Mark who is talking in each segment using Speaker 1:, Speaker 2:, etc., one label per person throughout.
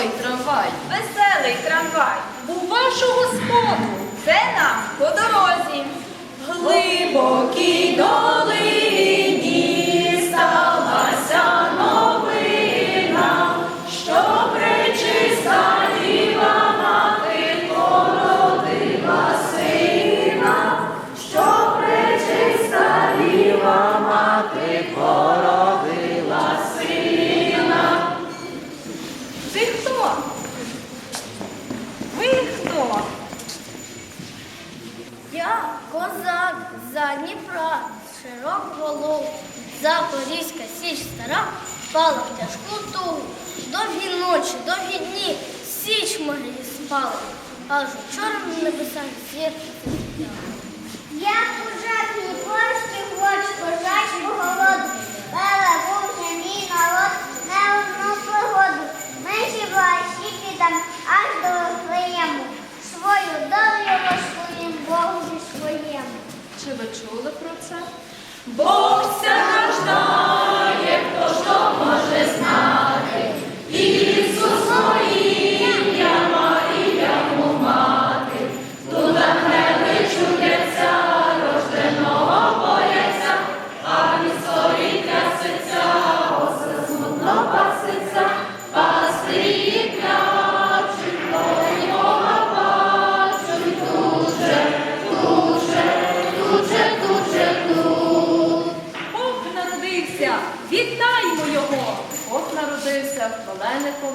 Speaker 1: святковий трамвай,
Speaker 2: Веселий трамвай.
Speaker 1: у вашого господу.
Speaker 2: Це нам по дорозі. Глибокі долині
Speaker 1: Чи ви чули про це?
Speaker 2: Бог ся рождає,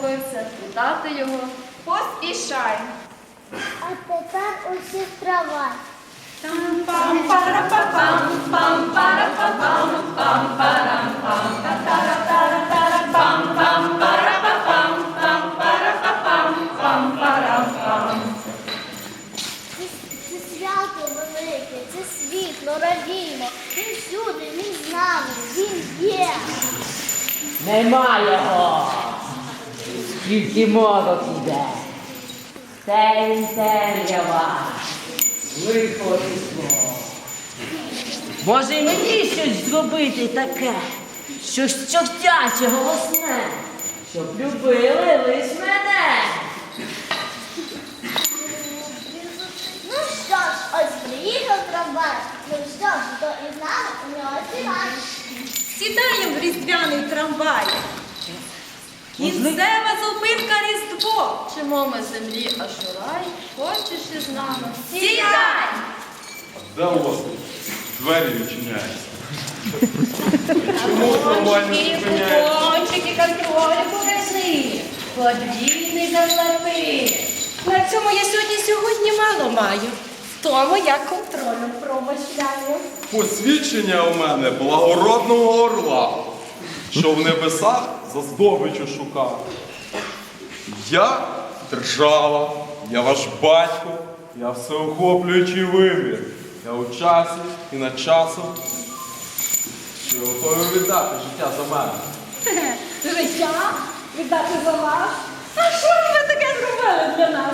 Speaker 1: хвалени вітати його.
Speaker 2: Поспішай.
Speaker 3: А тепер усі трава. Це, це свято велике, це світло, радійно. Він всюди, він з нами, він є.
Speaker 4: Нема його. Скільки мозок іде. Темінь темрява. Лихо пішло. Може й мені щось зробити таке, щось чортяче голосне, щоб любили лиш мене.
Speaker 3: Ну що ж, ось приїхав трамвай. Ну що ж, то і з нами у нього сідає.
Speaker 2: Сідаємо в різдвяний трамвай. Кінцева зупинка Різдво.
Speaker 1: Чимо ми землі, аж у рай, хочеш із нами.
Speaker 2: Сідай!
Speaker 5: Де у вас тут двері відчиняються? Чому зупиняється?
Speaker 2: Кончики контролю повези. Подвійний заплати. На цьому я сьогодні сьогодні мало маю. В тому я контролем промишляю.
Speaker 5: Посвідчення у мене благородного орла, що в небесах за здобичу шукав. Я держава, я ваш батько, я всеохоплюючий вимір. Я у часі і над часом. Що готовий віддати життя за мене.
Speaker 2: Життя віддати за вас. А що ж ви таке зробили для нас?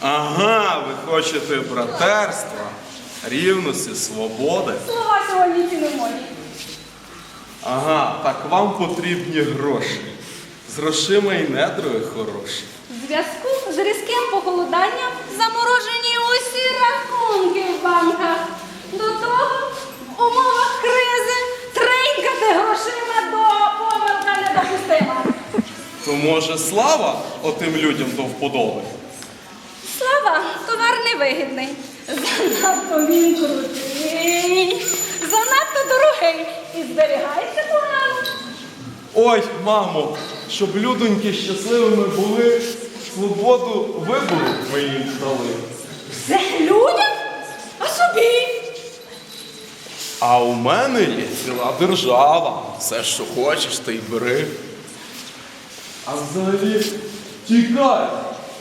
Speaker 5: Ага, ви хочете братерства, рівності, свободи.
Speaker 2: Слова сьогодні ці не мої.
Speaker 5: Ага, так вам потрібні гроші. З грошима і недруги хороші.
Speaker 2: В зв'язку з різким похолоданням заморожені усі рахунки в банках. До того в умовах кризи тринькати грошима до помилка недопустима.
Speaker 5: То може слава отим людям до вподоби?
Speaker 2: Слава, товар невигідний. Занадто він крутий, занадто дорогий і зберігається погано.
Speaker 5: Ой, мамо, щоб людоньки щасливими були, свободу вибору ми їм дали.
Speaker 2: Це людям? А собі?
Speaker 5: А у мене є ціла держава. Все, що хочеш, ти й бери. А взагалі, тікай,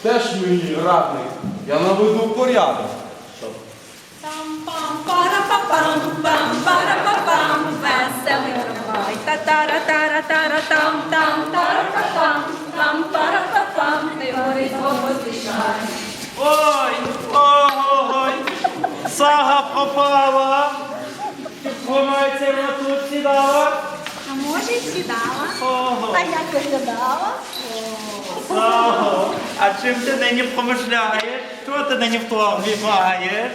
Speaker 5: теж мені радник. Я наведу порядок.
Speaker 2: Веселий трамвай. Та-тара-тара-тара-там, там, тара-па-пам, там, пара-па-пам, ти поспішай.
Speaker 6: Ой, ой, сага попала. Вона тут сідала.
Speaker 2: А може
Speaker 7: й сідала.
Speaker 6: Ого.
Speaker 7: А як виглядала?
Speaker 6: Ого. А чим ти нині помишляєш? Що ти нині в торбі маєш?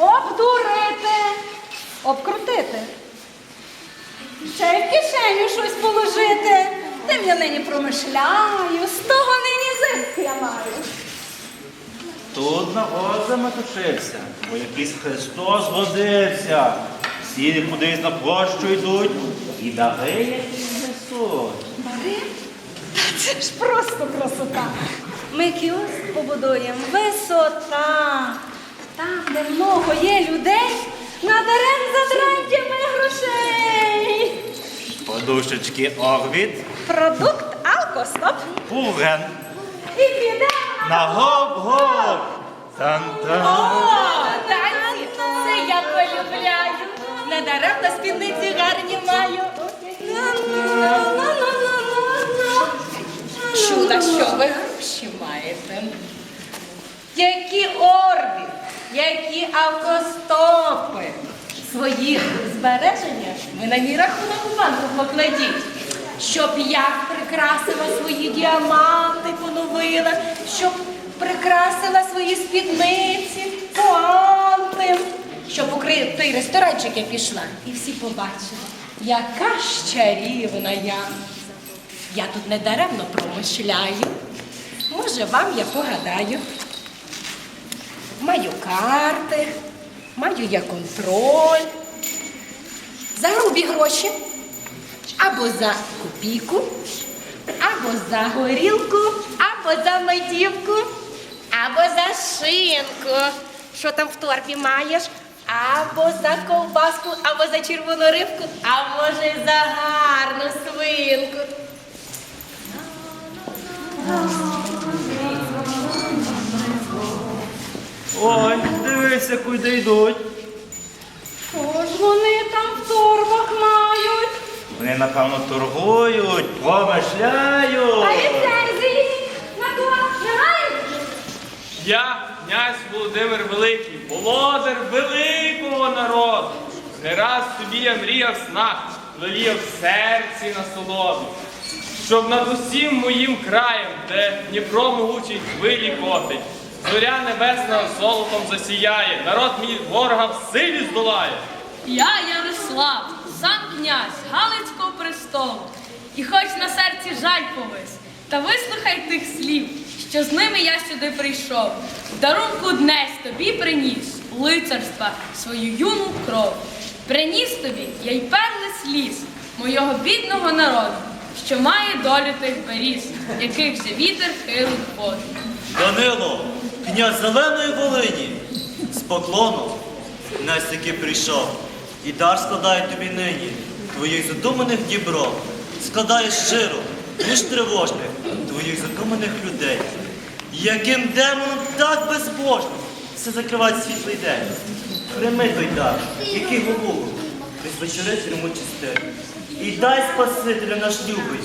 Speaker 7: Обдурити, обкрутити. Ще й в кишеню щось положити. Тим я нині промишляю, з того нині зиск я маю.
Speaker 6: Тут народ заметушився, бо якийсь Христос водився. Всі кудись на площу йдуть і дари якісь несуть.
Speaker 7: Дари? Це ж просто красота. Ми кіоск побудуємо. Висота. Там, де много є людей, надарем задрантями грошей.
Speaker 6: Подушечки Орбіт,
Speaker 7: Продукт алкостоп.
Speaker 6: Пурген,
Speaker 7: І підемо
Speaker 6: на гоп-гоп. Тан-тан.
Speaker 7: О, танці, це я полюбляю. Недаремно спідниці гарні маю. Чуда, що ви гроші маєте? Які орбі, які автостопи. Свої збереження ви на мій рахунок у банку покладіть. Щоб я прикрасила свої діаманти, поновила, щоб прикрасила свої спідниці, пуанти, щоб у кри- той ресторанчик я пішла. І всі побачили, яка ж чарівна я. Я тут недаремно промишляю. Може, вам я погадаю. Маю карти, маю я контроль. За грубі гроші. Або за копійку, або за горілку, або за медівку, або за шинку. Що там в торбі маєш? Або за ковбаску, або за червону рибку, а може за гарну свинку.
Speaker 6: Ой, дивися, куди йдуть.
Speaker 7: Що ж вони там в торбах мають?
Speaker 6: Вони, напевно, торгують, помишляють.
Speaker 7: А ліцензії на то не мають?
Speaker 8: Я, князь Володимир Великий, володар великого народу. Не раз собі я мріяв снах, леліяв в серці на солоду. Щоб над усім моїм краєм, де Дніпро могучий хвилі котить, зоря небесна золотом засіяє, народ мій ворога в силі здолає.
Speaker 9: Я Ярослав, сам князь Галицького престолу. І хоч на серці жаль повис, та вислухай тих слів, що з ними я сюди прийшов. В дарунку днесь тобі приніс лицарства свою юну кров. Приніс тобі я й перли сліз мого бідного народу, що має долю тих беріз, яких же вітер хилить воду.
Speaker 10: Данило, князь Зеленої Волині, з поклоном таки прийшов, і дар складає тобі нині, твоїх задуманих дібро, складає щиро, ніж тривожних, твоїх задуманих людей. Яким демоном так безбожно все закриває світлий день. Прийми той дар, який голову, призвечерить йому чисти. І дай Спасителю наш любий,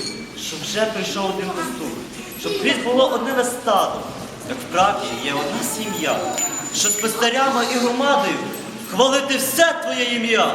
Speaker 10: щоб вже прийшов один пастух, щоб крізь було одне на стадо, як в правді є одна сім'я, що з пастарями і громадою хвалити все твоє ім'я.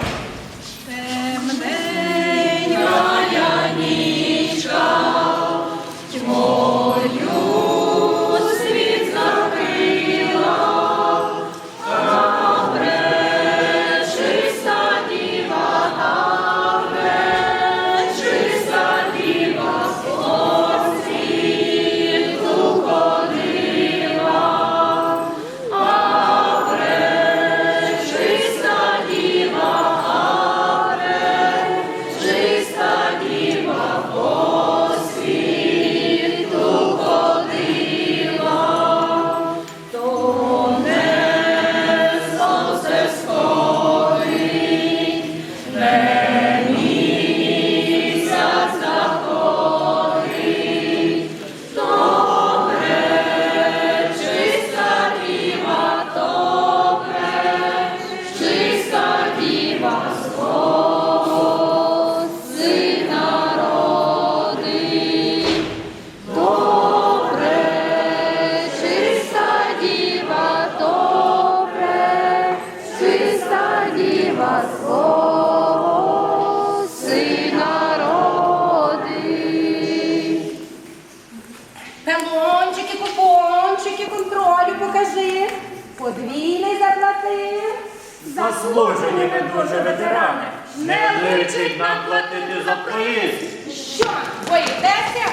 Speaker 6: Заслужені ми дуже ветерани. Не личить нам платити за проїзд.
Speaker 7: Що, боїтеся?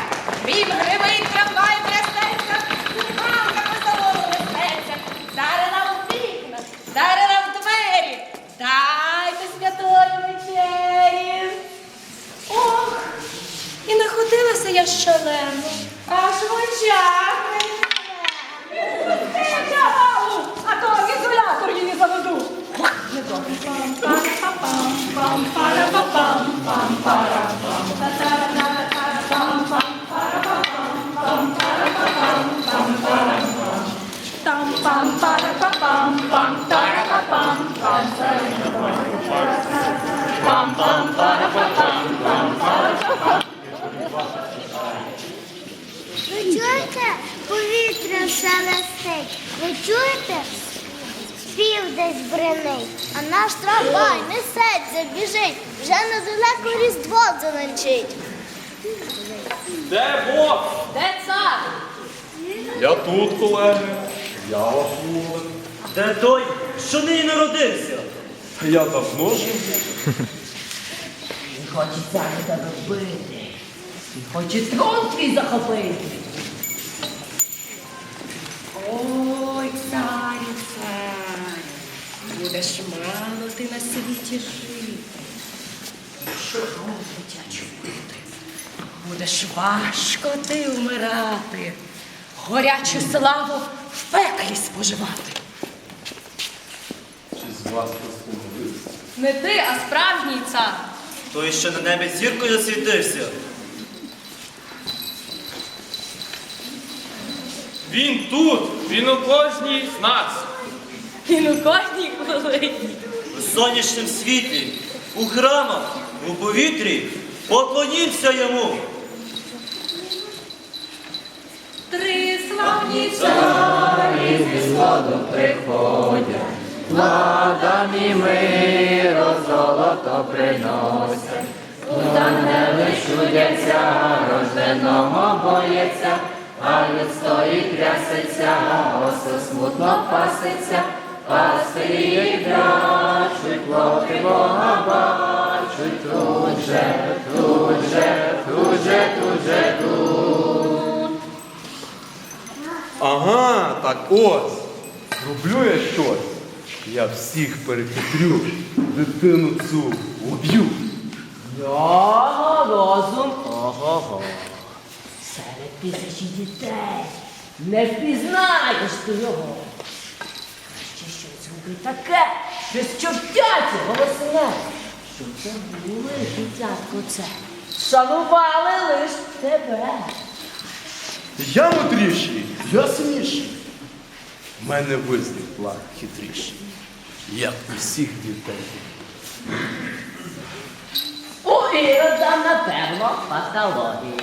Speaker 7: Він гривий трамвай трясеться, гамками салону несеться. Дарина в вікна, дарина в двері. Дайте святої вечері. Ох, і находилася я щалено. Аж в очах
Speaker 3: шелестить. Ви чуєте? Спів десь бренить, а наш трамвай несеться, біжить, вже недалеко різдво зеленчить.
Speaker 8: Де Бог?
Speaker 9: Де цар?
Speaker 5: Я тут, колеги. Я ваш вулик.
Speaker 10: Де той, що нині народився?
Speaker 5: Я давно живу.
Speaker 4: Він хоче царю тебе вбити. Він хоче трон твій захопити.
Speaker 7: Ой, царю, царю, будеш мало ти на світі жити. Шкру дитячу пити. Будеш важко ти вмирати, горячу славу в пеклі споживати.
Speaker 5: Чи з вас послуговився?
Speaker 9: Не ти, а справжній цар.
Speaker 10: Той, що на небі зіркою засвітився.
Speaker 8: Він тут, він у кожній з нас.
Speaker 9: Він у кожній хвилині.
Speaker 10: У сонячному світлі, у храмах, у повітрі. Поклонімся йому.
Speaker 7: Три славні
Speaker 4: Ладані миру золото приносять. Тут ангели чудяться, рожденого боється, а люд стоїть трясеться, осел смутно паситься, пастирі драчуть, плоти Бога бачуть, тут же, тут же, тут же, тут же, тут.
Speaker 5: Ага, так ось. Роблю я щось. Я всіх перехитрю, дитину цю уб'ю.
Speaker 4: Його розум. Ого-го. Серед тисячі дітей. Не впізнаєш ти його. А ще щось зроби таке, що чортяться голосне. Щоб забули, дитятко, це. Шанували лиш тебе.
Speaker 5: Я мудріший, ясніший. В мене визрів план хитріший, як усіх дітей.
Speaker 4: У Ірода, напевно, патологія.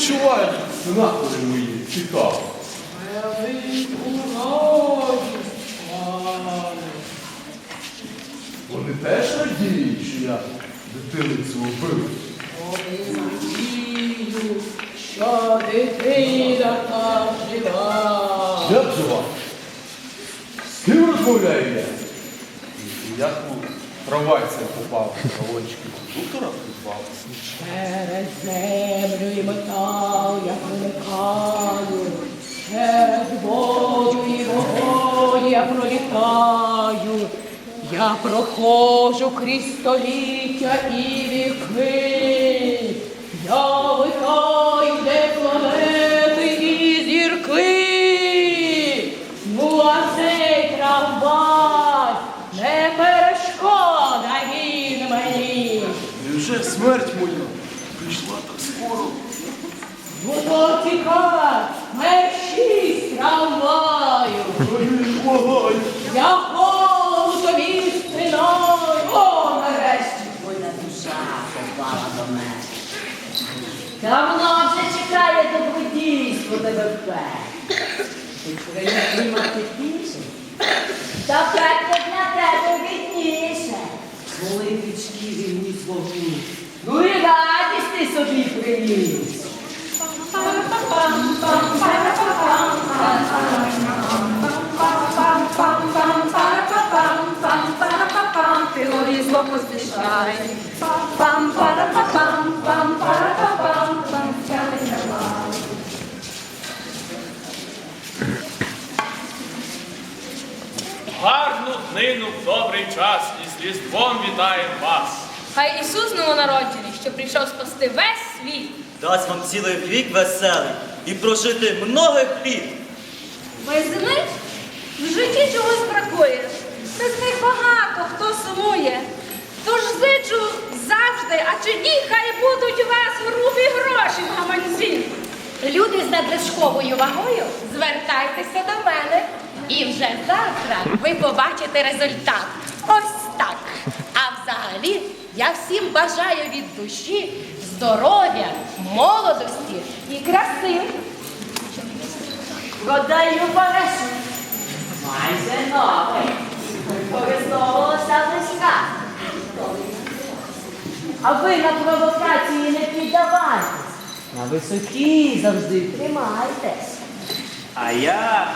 Speaker 5: що відчувають сенатори мої? Цікаво. Вони теж радіють, що я дитиницю убив.
Speaker 4: Що дитина та жива.
Speaker 5: Як жива? З ким розмовляю я? Як у трамвайця попав, колончики кондуктора підвал.
Speaker 4: Через землю і метал я проникаю, через воду і вогонь я пролітаю. Я проходжу крізь століття і віки. Я витаю, де планети і зірки. Ну а цей трамвай не
Speaker 5: Невже смерть моя прийшла так скоро?
Speaker 4: Було тікай, мерщій трамваю. Я голову тобі спиною, о, нарешті твоя душа попала до мене. Давно вже чекає добродійство тебе пек. Ти принесли тихіше, та пекло для тебе бідніше. Коли пічки війні вогню, ну і радість ти собі приніс.
Speaker 7: Ти горізло поспішай. Пам пара пам пам пам
Speaker 8: Гарну днину в добрий час з Різдвом вітаємо вас.
Speaker 9: Хай Ісус новонароджений, що прийшов спасти весь світ.
Speaker 10: Дасть вам цілий вік веселий і прожити многих літ.
Speaker 7: Везни в житті чогось бракує. Без них багато хто сумує. Тож зичу завжди, а чи ні, хай будуть у вас грубі гроші в гаманці. Люди з надлишковою вагою, звертайтеся до мене. І вже завтра ви побачите результат. Ось так. Взагалі я всім бажаю від душі здоров'я, молодості і краси.
Speaker 4: Продаю парашу. Майже новий. Використовувалася близька. А ви на провокації не піддавайтесь. На високі завжди тримайтесь.
Speaker 6: А я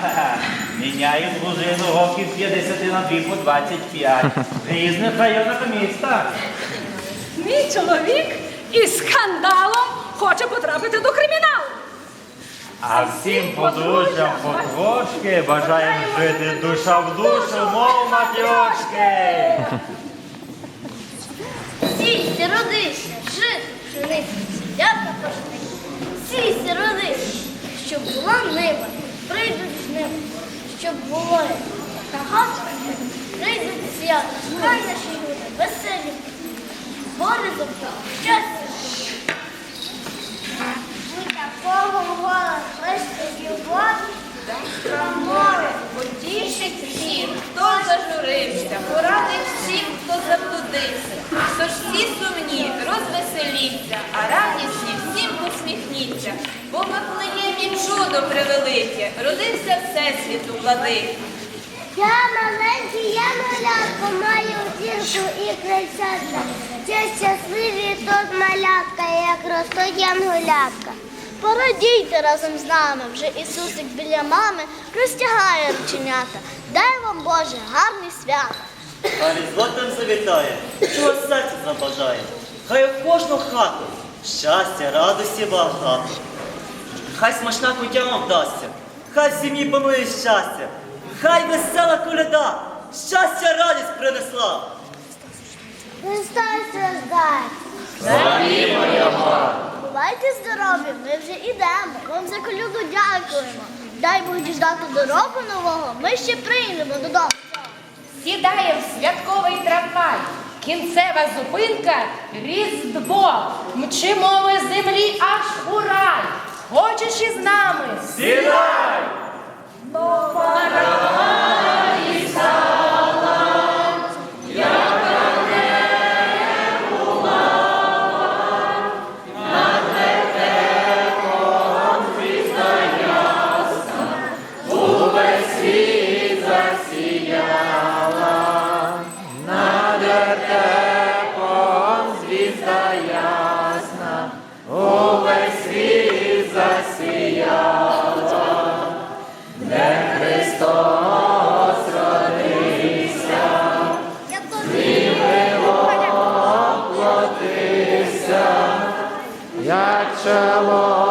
Speaker 6: міняю дружину років 50 на 2 по 25 в різних районах міста.
Speaker 7: Мій чоловік із скандалом хоче потрапити до криміналу.
Speaker 6: А всім подружжям потрошки бажаємо жити душа в душу, мов матьошки.
Speaker 3: Сійся, родися, жити, пшениця, сідята пошли. Сійся, родися, щоб була нива, прийдуть з ним, щоб було багато, прийдуть свято, хай наші люди веселі, горе за щастя. Ми такого гола хрестить любові, про море потішить всіх,
Speaker 11: Хто зажурився, порадив всім, хто заблудився. Тож всі сумні, розвеселіться, а радісні всім посміхніться. Бо в Чудо превелике, родився всесвіту владик.
Speaker 3: Я маленький, я малятко, маю зірку і кричатка. Це щасливі тут малятка, як ростуть янголятка. Порадійте разом з нами, вже Ісусик біля мами розтягає рученята. Дай вам Боже гарний свят.
Speaker 10: А різдво там завітає, чого серце забажає. Хай в кожну хату щастя, радості багато. Хай смачна кутя вам вдасться, хай в сім'ї панує щастя, хай весела коляда, щастя, радість принесла.
Speaker 3: Христос роздай. Бувайте здорові, ми вже ідемо. Вам за колюду дякуємо. Дай Бог діждати до року нового, ми ще прийдемо додому.
Speaker 7: Сідає в святковий трамвай. Кінцева зупинка Різдво. Мчимо ми з землі аж у рай. Хочеш із нами?
Speaker 6: Сідай!
Speaker 12: Як чоловік